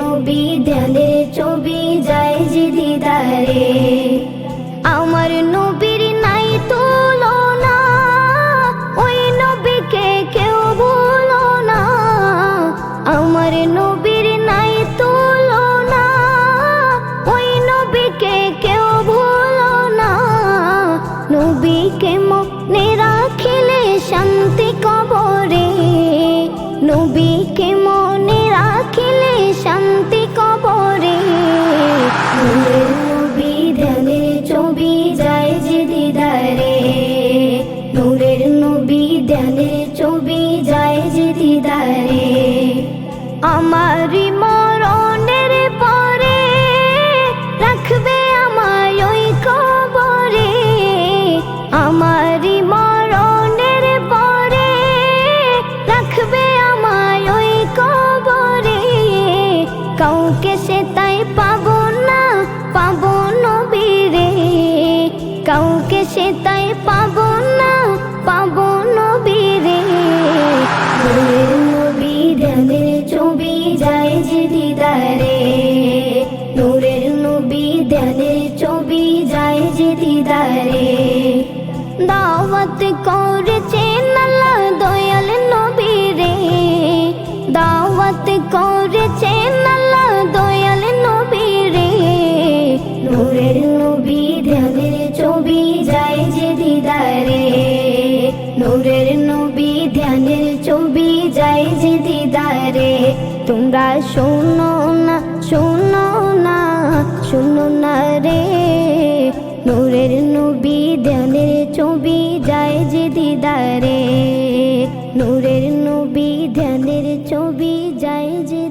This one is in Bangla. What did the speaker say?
নবী ধ্যানের ছবি যায় যে দিদারে। আমার নবীর নাই তুলনা, ওই নবীকে কেউ ভুলো না। আমার নবীর নাই তুলনা, ওই নবীকে কেউ ভুলো না। নবীকে যায় যে দিদারে, নূরের নবী ধ্যানের ছবি যায় যে দিদারে। আমারই মরণের পরে রাখবে আমায় ওই পরে রাখবে আমায় ওই কবরে। কাউকে সে তাই পাবো না, পাবো কাউকে সে তাই পাব না, পাব নবীরে। নূরের নবী ধ্যানের ছবি যায় যে দিদারে। নূরের নবী ধ্যানের ছবি যায় যে দিদারে। দাওয়াত করেছেন দিদারে, নূরের নবী ধ্যানের ছবি যায় যে দিদারে। তোমরা শোনো না শোনো না শোনো না রে। নূরের নবী ধ্যানের ছবি যায় যে দিদারে। নূরের নবী ধ্যানের ছবি যায় যে